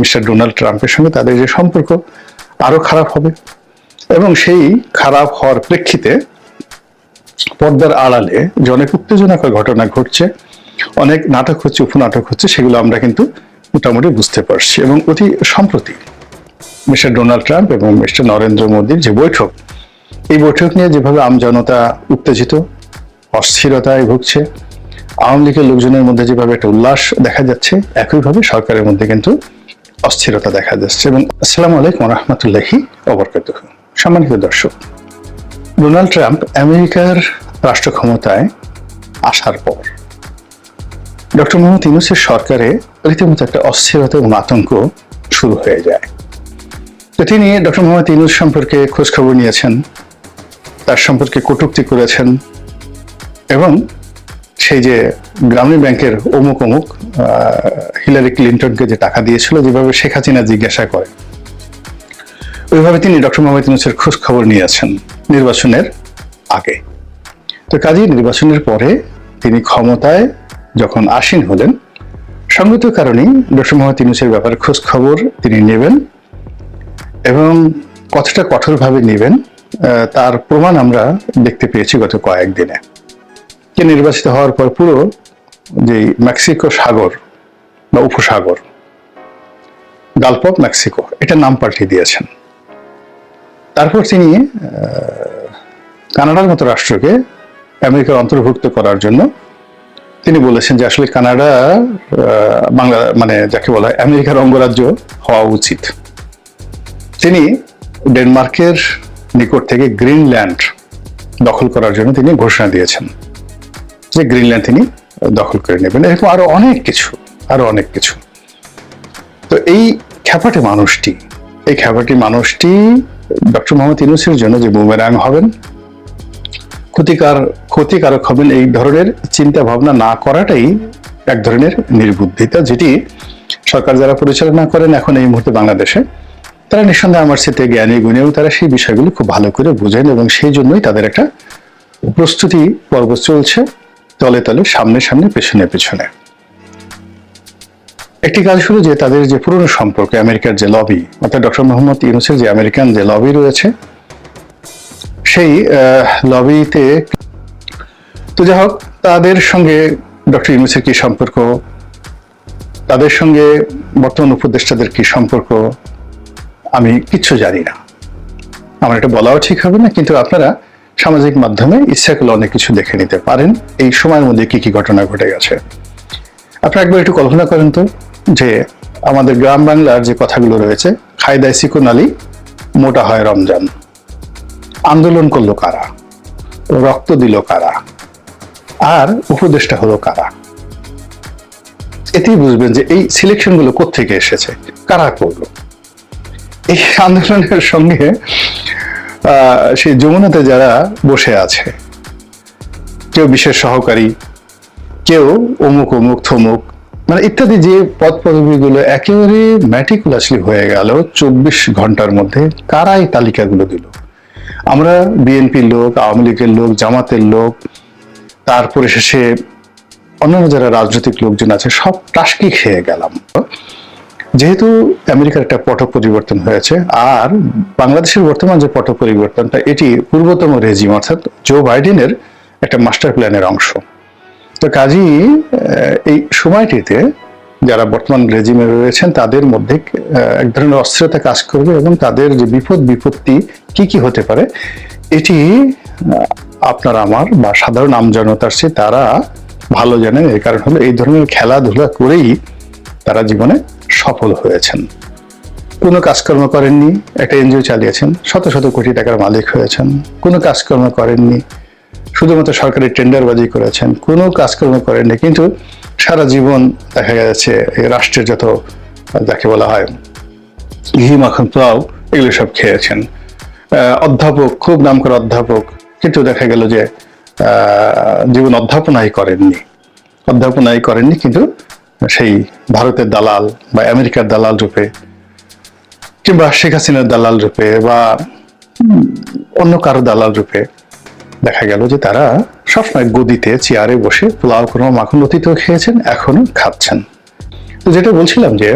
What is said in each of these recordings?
Mister Donald ট্রাম্পের সঙ্গে তাদের যে সম্পর্ক আরও খারাপ হবে। এবং সেই খারাপ হওয়ার প্রেক্ষিতে পর্দার আড়ালে যে অনেক উত্তেজনাকর ঘটনা ঘটছে, অনেক নাটক হচ্ছে, উপনাটক হচ্ছে, সেগুলো আমরা কিন্তু মোটামুটি বুঝতে পারছি। এবং অতি সম্প্রতি মিস্টার ডোনাল্ড ট্রাম্প এবং মিস্টার নরেন্দ্র মোদীর যে বৈঠক, এই বৈঠক নিয়ে যেভাবে আমজনতা উত্তেজিত, অস্থিরতায় ভুগছে, আওয়ামী লীগের লোকজনের মধ্যে যেভাবে একটা উল্লাস দেখা যাচ্ছে, একইভাবে সরকারের মধ্যে কিন্তু অস্থিরতা দেখা যাচ্ছে এবং আসসালামু আলাইকুম রহমতুল্লাহি অবরকাত সম্মানিত দর্শক, ডোনাল্ড ট্রাম্প আমেরিকার রাষ্ট্র ক্ষমতায় আসার পর ডক্টর মোহাম্মদ ইউনুসের সরকারে রীতিমতো একটা অস্থিরতা এবং আতঙ্ক শুরু হয়ে যায়। তো তিনি ডক্টর মোহাম্মদ ইউনুস সম্পর্কে খোঁজখবর নিয়েছেন, তার সম্পর্কে কটূক্তি করেছেন এবং সেই যে গ্রামীণ ব্যাংকের অমুক অমুক হিলারি ক্লিন্টনকে যে টাকা দিয়েছিল, যেভাবে শেখ হাসিনা জিজ্ঞাসা করে, ওইভাবে তিনি ডক্টর মোহাম্মদ ইউনুসের খোঁজ খবর নিয়েছেন নির্বাচনের আগে। তো কাজেই নির্বাচনের পরে তিনি ক্ষমতায় যখন আসীন হলেন, সঙ্গত কারণেই ডক্টর মোহাম্মদ ইউনুসের ব্যাপারে খোঁজ খবর তিনি নেবেন এবং কতটা কঠোরভাবে নেবেন তার প্রমাণ আমরা দেখতে পেয়েছি গত কয়েকদিনে। কে নির্বাচিত হওয়ার পর পুরো যে মেক্সিকো সাগর বা উপসাগর গালফ অফ মেক্সিকো, এটা নাম পাল্টে দিয়েছেন। তারপর তিনি কানাডার মতো রাষ্ট্রকে আমেরিকার অন্তর্ভুক্ত করার জন্য তিনি বলেছেন যে আসলে কানাডা বাংলা মানে যাকে বলা হয় আমেরিকার অঙ্গরাজ্য হওয়া উচিত। তিনি ডেনমার্কের নিকট থেকে গ্রিনল্যান্ড দখল করার জন্য তিনি ঘোষণা দিয়েছেন। যে গ্রিনল্যান্ড তিনি দখল করে নেবেন। এরকম আরও অনেক কিছু, আরও অনেক কিছু। তো এই খ্যাপাটে মানুষটি, এই খ্যাপাটি মানুষটি ডক্টর মোহাম্মদ ইউনুসের জন্য যে বুমেরাং হবেন, ক্ষতিকার, ক্ষতিকারক হবেন এই ধরনের চিন্তা ভাবনা না করাটাই এক ধরনের নির্বুদ্ধিতা, যেটি সরকার যারা পরিচালনা করেন এখন এই মুহূর্তে বাংলাদেশে, তারা নিঃসন্দেহে আমার সাথে জ্ঞানী গুণেও তারা সেই বিষয়গুলি খুব ভালো করে বুঝেন এবং সেই জন্যই তাদের একটা প্রস্তুতি পর্ব চলছে। তলে তলে, সামনে সামনে, পেছনে পেছনে। একটি কাজ হলো যে তাদের যে পুরনো সম্পর্ক, আমেরিকার যে লবি অর্থাৎ ডক্টর মোহাম্মদ ইউনুসের যে আমেরিকান যে লবি রয়েছে, সেই লবিতে তো যাই হোক, তাদের সঙ্গে ডক্টর ইউনুসের কি সম্পর্ক? তাদের সঙ্গে বর্তমান উপদেষ্টাদের কি সম্পর্ক? আমি কিচ্ছু জানি না। আমার এটা বলাও ঠিক হবে না, কিন্তু আপনারা সামাজিক মাধ্যমে ইচ্ছা করলে অনেক কিছু দেখে নিতে পারেন। এই সময়ের মধ্যে কি কি ঘটনা ঘটে গেছে? আপনারা একবার একটু কল্পনা করেন তো যে আমাদের গ্রাম বাংলার যে কথাগুলো রয়েছে, খায়দায় সিকুন আলী, মোটা হয় রমজান। আন্দোলন করল কারা? রক্ত দিল কারা? আর উপদেশটা হলো কারা? এতেই বুঝবেন যে এই সিলেকশনগুলো কোথেকে এসেছে, কারা করল? এই আন্দোলনের সঙ্গে সেই যমুনাতে যারা বসে আছে, কেউ বিশেষ সহকারী, কেউ অমুক অমুক, থমুক মানে ইত্যাদি যে পদ পদবীগুলো একেবারে ম্যাটিকুলাসলি হয়ে গেল চব্বিশ ঘণ্টার মধ্যে কারা এই তালিকাগুলো দিল। আমরা বিএনপির লোক, আওয়ামী লীগের লোক, জামাতের লোক, তারপরে শেষে অন্যান্য যারা রাজনৈতিক লোকজন আছে, সব টাসকি খেয়ে গেলাম। যেহেতু আমেরিকার একটা পট পরিবর্তন হয়েছে, আর বাংলাদেশের বর্তমান যে পট পরিবর্তনটা, এটি পূর্বতম রেজিম, অর্থাৎ জো বাইডেনের একটা মাস্টার প্ল্যানের অংশ। তো কাজী এই সময়টিতে যারা বর্তমান রেজিমে রয়েছেন, তাদের মধ্যে এক ধরনের অস্থিরতা কাজ করবে এবং তাদের যে বিপদ, বিপত্তি কি কি হতে পারে, এটি আপনার আমার বা সাধারণ আমজনতার চেয়ে তারা ভালো জানেন এর কারণ হলো এই ধরনের খেলাধুলা করেই তারা জীবনে সফল হয়েছেন। কোনো কাজকর্ম করেননি, একটা এনজিও চালিয়েছেন, শত শত কোটি টাকার মালিক হয়েছেন। কোনো কাজকর্ম করেননি, শুধুমাত্র সরকারি টেন্ডারবাজি করেছেন। কোনো কাজকর্ম করেননি, কিন্তু সারা জীবন দেখা গেছে এই রাষ্ট্রের যত, যাকে বলা হয় ঘি মাখন পোলাও এগুলো সব খেয়েছেন। অধ্যাপক, খুব নাম করা অধ্যাপক, কিন্তু দেখা গেল যে জীবন অধ্যাপনাই করেননি। অধ্যাপনাই করেননি, কিন্তু সেই ভারতের দালাল বা আমেরিকার দালাল রূপে কিংবা শেখ হাসিনার দালাল রূপে বা অন্য কারও দালাল রূপে দেখা গেল যে তারা সবসময় গদিতে, চেয়ারে বসে পোলাও কোনো মাখন অতীতেও খেয়েছেন এখনও খাচ্ছেন। তো যেটা বলছিলাম যে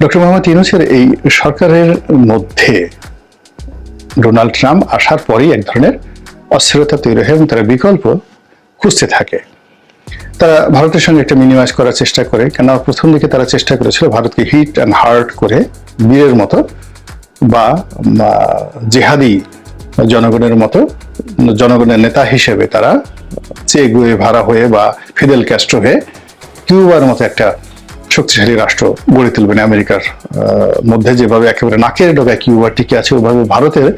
ডক্টর মোহাম্মদ ইউনুসের এই সরকারের মধ্যে ডোনাল্ড ট্রাম্প আসার পরেই এক ধরনের অস্থিরতা তৈরি হয় এবং তারা বিকল্প খুঁজতে থাকে। তারা ভারতের সঙ্গে একটা মিনিমাইজ করার চেষ্টা করে কেন প্রথম দিকে তারা চেষ্টা করেছিল ভারতকে হিট অ্যান্ড হার্ট করে বীরের মতো বা জেহাদি জনগণের মতো, জনগণের নেতা হিসেবে তারা চে গুয়ে ভাড়া হয়ে বা ফিদেল ক্যাস্ট্রো হয়ে কিউবার মতো একটা শক্তিশালী রাষ্ট্র গড়ে তুলবেন আমেরিকার মধ্যে যেভাবে একেবারে নাকের ডগায় কিউবার টিকে আছে ওইভাবে ভারতের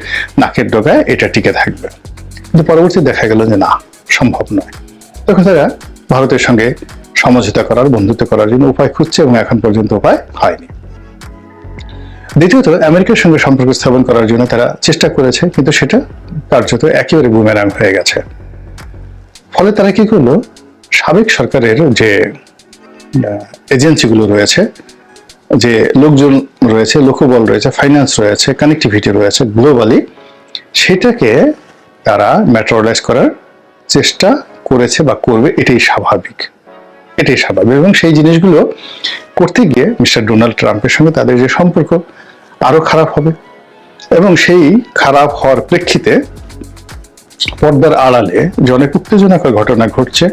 নাকের ডগায় এটা টিকে থাকবে। কিন্তু পরবর্তী দেখা গেল যে না, সম্ভব নয়। তখন তারা ভারতের সঙ্গে সমঝোতা করার, বন্ধুত্ব করার জন্য উপায় খুঁজছে এবং এখন পর্যন্ত উপায় হয়নি। দ্বিতীয়ত, আমেরিকার সঙ্গে সম্পর্ক স্থাপন করার জন্য তারা চেষ্টা করেছে, কিন্তু সেটা কার্যত একেবারে বুমেরাং হয়ে গেছে। ফলে তারা কি করল? সাবেক সরকারের যে এজেন্সিগুলো রয়েছে, যে লোকজন রয়েছে, লোকবল রয়েছে, ফাইন্যান্স রয়েছে, কানেক্টিভিটি রয়েছে, গ্লোবালি, সেটাকে তারা ম্যাটারালাইজ করার চেষ্টা করেছে বা করবে, এটাই স্বাভাবিক। এটাই স্বাভাবিক এবং সেই জিনিসগুলো করতে গিয়ে মিস্টার ডোনাল্ড ট্রাম্পের সঙ্গে তাদের যে সম্পর্ক আরও খারাপ হবে। এবং সেই খারাপ হওয়ার প্রেক্ষিতে পর্দার আড়ালে যে অনেক উত্তেজনাকর ঘটনা ঘটছে,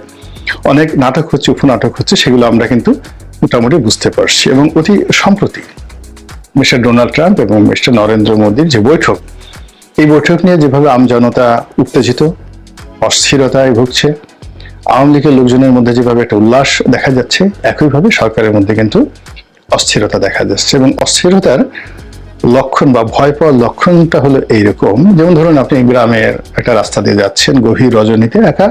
অনেক নাটক হচ্ছে, উপনাটক হচ্ছে, সেগুলো আমরা কিন্তু মোটামুটি বুঝতে পারছি এবং অতি সম্প্রতি মিস্টার ডোনাল্ড ট্রাম্প এবং মিস্টার নরেন্দ্র মোদীর যে বৈঠক, এই বৈঠক নিয়ে যেভাবে আমজনতা উত্তেজিত অস্থিরতায় ভুগছে। আওয়ামী লীগের লোকজনের মধ্যে যেভাবে একটা উল্লাস দেখা যাচ্ছে, একইভাবে সরকারের মধ্যে কিন্তু অস্থিরতা দেখা যাচ্ছে এবং অস্থিরতার লক্ষণ বা ভয় পাওয়ার লক্ষণটা হলো এইরকম। যেমন ধরুন আপনি গ্রামের একটা রাস্তা দিয়ে যাচ্ছেন, গভীর রজনীতে একা,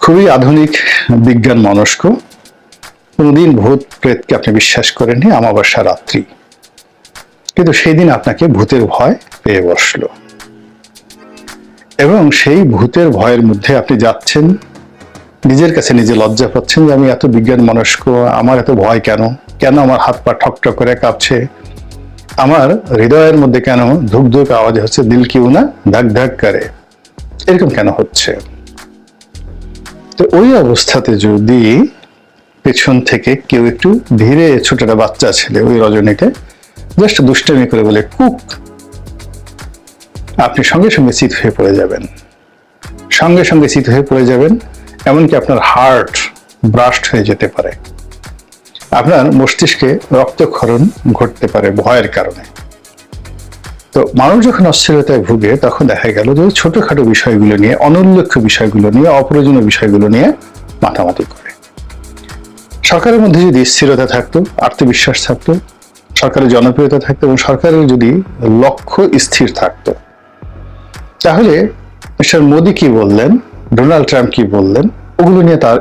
খুবই আধুনিক, বিজ্ঞান মনস্ক, কোনোদিন ভূত প্রেতকে আপনি বিশ্বাস করেননি, আমাবস্যা রাত্রি। কিন্তু সেই দিন আপনাকে ভূতের ভয় পেয়ে বসল। এবং সেই ভূতের ভয়ের মধ্যে আপনি যাচ্ছেন, নিজের কাছে নিজে লজ্জা পাচ্ছেন যে আমি এত বিজ্ঞান মনস্ক আমার এত ভয় কেন? কেন আমার হাত পা ঠক ঠক করে কাঁপছে? আমার হৃদয়ের মধ্যে কেন ধুক ধুক আওয়াজ হচ্ছে, দিল কিউ না, ধাক ধাক করে? এরকম কেন হচ্ছে? তো ওই অবস্থাতে যদি পেছন থেকে কেউ একটু ধীরে ছোটটা বাচ্চা ছেলে ওই রজনীতে জাস্ট দুষ্টামি করে বলে, কুক আপনি সঙ্গে সঙ্গে চিত হয়ে পড়ে যাবেন। সঙ্গে সঙ্গে চিত হয়ে পড়ে যাবেন, এমনকি আপনার হার্ট ব্রাস্ট হয়ে যেতে পারে। আপনার মস্তিষ্কে রক্তক্ষরণ ঘটতে পারে ভয়ের কারণে। তো মানুষ যখন অস্থিরতায় ভুগে, তখন দেখা গেল যে ছোটখাটো বিষয়গুলো নিয়ে অনুল্লেখ্য বিষয়গুলো নিয়ে, অপ্রয়োজনীয় বিষয়গুলো নিয়ে মাতামাতি করে। সরকারের মধ্যে যদি স্থিরতা থাকতো, আত্মবিশ্বাস থাকতো, সরকারের জনপ্রিয়তা থাকতো এবং সরকারের যদি লক্ষ্য স্থির থাকতো তাহলে মিস্টার মোদি কি বললেন? ডোনাল্ড ট্রাম্প কি বললেন? ওগুলো নিয়ে তার